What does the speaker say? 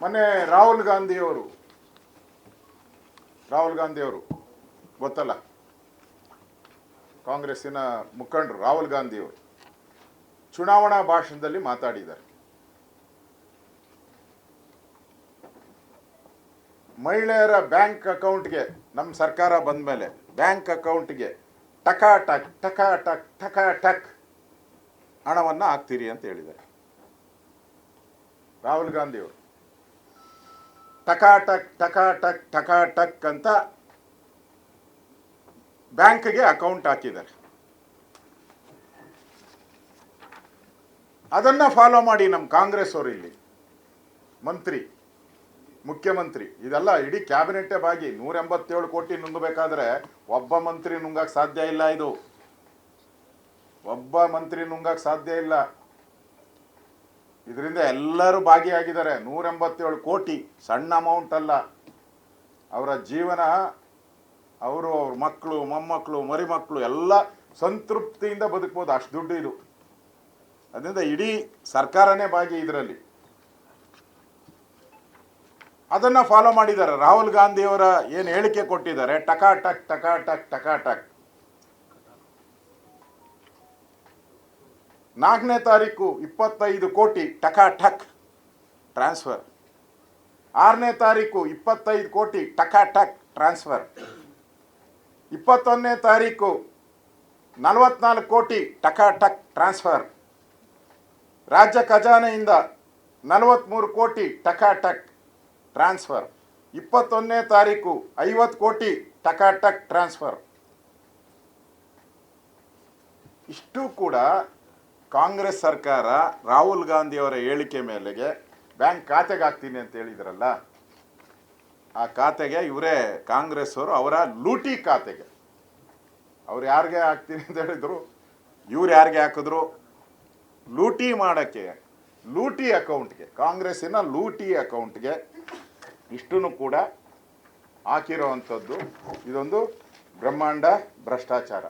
ಮೊನ್ನೆ ರಾಹುಲ್ ಗಾಂಧಿಯವರು. ರಾಹುಲ್ ಗಾಂಧಿಯವರು, ಗೊತ್ತಲ್ಲ? ಕಾಂಗ್ರೆಸ್ಸಿನ ಮುಖಂಡರು ರಾಹುಲ್ ಗಾಂಧಿಯವರು ಚುನಾವಣಾ ಭಾಷಣದಲ್ಲಿ ಮಾತಾಡಿದ್ದಾರೆ. ಮಹಿಳೆಯರ ಬ್ಯಾಂಕ್ ಅಕೌಂಟ್ಗೆ ನಮ್ಮ ಸರ್ಕಾರ ಬಂದ ಮೇಲೆ ಬ್ಯಾಂಕ್ ಅಕೌಂಟ್ಗೆ ಟಕ ಟಕ್ ಟಕ ಟಕ್ ಟಕ ಟಕ್ ಹಣವನ್ನು ಹಾಕ್ತೀರಿ ಅಂತ ಹೇಳಿದ್ದಾರೆ. ರಾಹುಲ್ ಗಾಂಧಿಯವರು. ಟಕ ಟಕ್ ಟಕಾಟಕ್ ಟಕ ಟಕ್ ಅಂತ ಬ್ಯಾಂಕ್ಗೆ ಅಕೌಂಟ್ ಹಾಕಿದ್ದಾರೆ. ಅದನ್ನ ಫಾಲೋ ಮಾಡಿ ನಮ್ಮ ಕಾಂಗ್ರೆಸ್ ಅವರು ಇಲ್ಲಿ. ಮಂತ್ರಿ, ಮುಖ್ಯಮಂತ್ರಿ, ಇದೆಲ್ಲ ಇಡೀ ಕ್ಯಾಬಿನೆಟೇ ಬಾಗಿ ನೂರ ಎಂಬತ್ತೇಳು ಕೋಟಿ ನುಂಗಬೇಕಾದ್ರೆ ಒಬ್ಬ ಮಂತ್ರಿ ನುಂಗಕ್ಕೆ ಸಾಧ್ಯ ಇಲ್ಲ ಇದು. ಒಬ್ಬ ಮಂತ್ರಿ ನುಂಗಕ್ಕೆ ಸಾಧ್ಯ ಇಲ್ಲ. ಇದರಿಂದ ಎಲ್ಲರೂ ಭಾಗಿಯಾಗಿದ್ದಾರೆ. ನೂರ ಎಂಬತ್ತೇಳು ಕೋಟಿ ಸಣ್ಣ ಅಮೌಂಟ್ ಅಲ್ಲ. ಅವರ ಜೀವನ, ಅವರು ಅವ್ರ ಮಕ್ಕಳು, ಮೊಮ್ಮಕ್ಕಳು, ಮರಿಮಕ್ಕಳು ಎಲ್ಲ ಸಂತೃಪ್ತಿಯಿಂದ ಬದುಕ್ಬೋದು. ಅಷ್ಟು ದುಡ್ಡು ಇದು. ಅದರಿಂದ ಇಡೀ ಸರ್ಕಾರನೇ ಭಾಗಿ ಇದರಲ್ಲಿ. ಅದನ್ನ ಫಾಲೋ ಮಾಡಿದ್ದಾರೆ. ರಾಹುಲ್ ಗಾಂಧಿಯವರ ಏನು ಹೇಳಿಕೆ ಕೊಟ್ಟಿದ್ದಾರೆ? ಟಕಾ ಟಕ್ ಟಕಾ ಟಕ್ ಟಕಾ ಟಕ್. ನಾಲ್ಕನೇ ತಾರೀಕು ಇಪ್ಪತ್ತೈದು ಕೋಟಿ ಟಕಾ ಟಕ್ ಟ್ರಾನ್ಸ್ಫರ್. ಆರನೇ ತಾರೀಕು ಇಪ್ಪತ್ತೈದು ಕೋಟಿ ಟಕಾ ಟಕ್ ಟ್ರಾನ್ಸ್ಫರ್. ಇಪ್ಪತ್ತೊಂದನೇ ತಾರೀಕು ನಲವತ್ನಾಲ್ಕು ಕೋಟಿ ಟಕಾ ಟಕ್ ಟ್ರಾನ್ಸ್ಫರ್. ರಾಜ್ಯ ಖಜಾನೆಯಿಂದ ನಲವತ್ತ್ಮೂರು ಕೋಟಿ ಟಕಾ ಟಕ್ ಟ್ರಾನ್ಸ್ಫರ್. ಇಪ್ಪತ್ತೊಂದನೇ ತಾರೀಕು ಐವತ್ತು ಕೋಟಿ ಟಕಾ ಟಕ್ ಟ್ರಾನ್ಸ್ಫರ್. ಇಷ್ಟು ಕೂಡ ಕಾಂಗ್ರೆಸ್ ಸರ್ಕಾರ ರಾಹುಲ್ ಗಾಂಧಿಯವರ ಹೇಳಿಕೆ ಮೇಲೆಗೆ ಬ್ಯಾಂಕ್ ಖಾತೆಗೆ ಹಾಕ್ತೀನಿ ಅಂತ ಹೇಳಿದ್ರಲ್ಲ, ಆ ಖಾತೆಗೆ ಇವರೇ ಕಾಂಗ್ರೆಸ್ ಅವರು ಅವರ ಲೂಟಿ ಖಾತೆಗೆ. ಅವ್ರು ಯಾರಿಗೆ ಹಾಕ್ತೀನಿ ಅಂತ ಹೇಳಿದ್ರು? ಇವ್ರು ಯಾರಿಗೆ ಹಾಕಿದ್ರು? ಲೂಟಿ ಮಾಡೋಕ್ಕೆ, ಲೂಟಿ ಅಕೌಂಟ್ಗೆ, ಕಾಂಗ್ರೆಸ್ಸಿನ ಲೂಟಿ ಅಕೌಂಟ್ಗೆ ಇಷ್ಟನ್ನು ಕೂಡ ಹಾಕಿರೋವಂಥದ್ದು ಇದೊಂದು ಬ್ರಹ್ಮಾಂಡ ಭ್ರಷ್ಟಾಚಾರ.